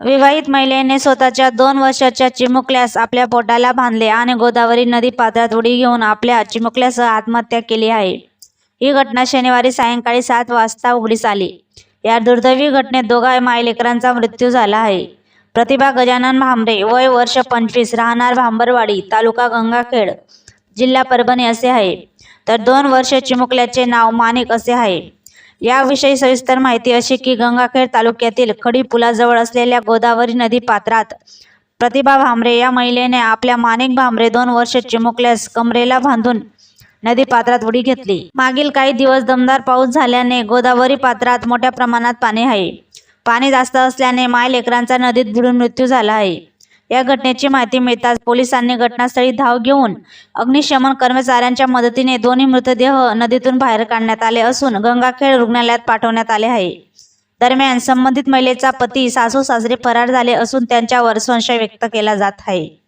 विवाहित महिलेने स्वतःच्या दोन वर्षाच्या चिमुकल्यास आपल्या पोटाला बांधले आणि गोदावरी नदी पात्रात उडी घेऊन आपल्या चिमुकल्यासह आत्महत्या केली आहे. ही घटना शनिवारी सायंकाळी सात वाजता उघडीस आली. या दुर्दैवी घटनेत दोघा मायलेकरांचा मृत्यू झाला आहे. प्रतिभा गजानन भांबरे वय वर्ष पंचवीस राहणार भांबरवाडी तालुका गंगाखेड जिल्हा परभणी असे आहे. तर दोन वर्ष चिमुकल्याचे नाव मानिक असे आहे. याविषयी सविस्तर माहिती अशी की गंगाखेड तालुक्यातील खडी पुलाजवळ असलेल्या गोदावरी नदी पात्रात प्रतिभा भांबरे या महिलेने आपल्या माणिक भांबरे दोन वर्ष चिमुकल्यास कमरेला बांधून नदी पात्रात उडी घेतली. मागील काही दिवस दमदार पाऊस झाल्याने गोदावरी पात्रात मोठ्या प्रमाणात पाणी आहे. पाणी जास्त असल्याने माय लेकरांचा नदीत बुडून मृत्यू झाला आहे. या घटनेची माहिती मिळताच पोलिसांनी घटनास्थळी धाव घेऊन अग्निशमन कर्मचाऱ्यांच्या मदतीने दोन्ही मृतदेह नदीतून बाहेर काढण्यात आले असून गंगाखेड रुग्णालयात पाठवण्यात आले आहे. दरम्यान संबंधित महिलेचा पती सासू सासरे फरार झाले असून त्यांच्यावर संशय व्यक्त केला जात आहे.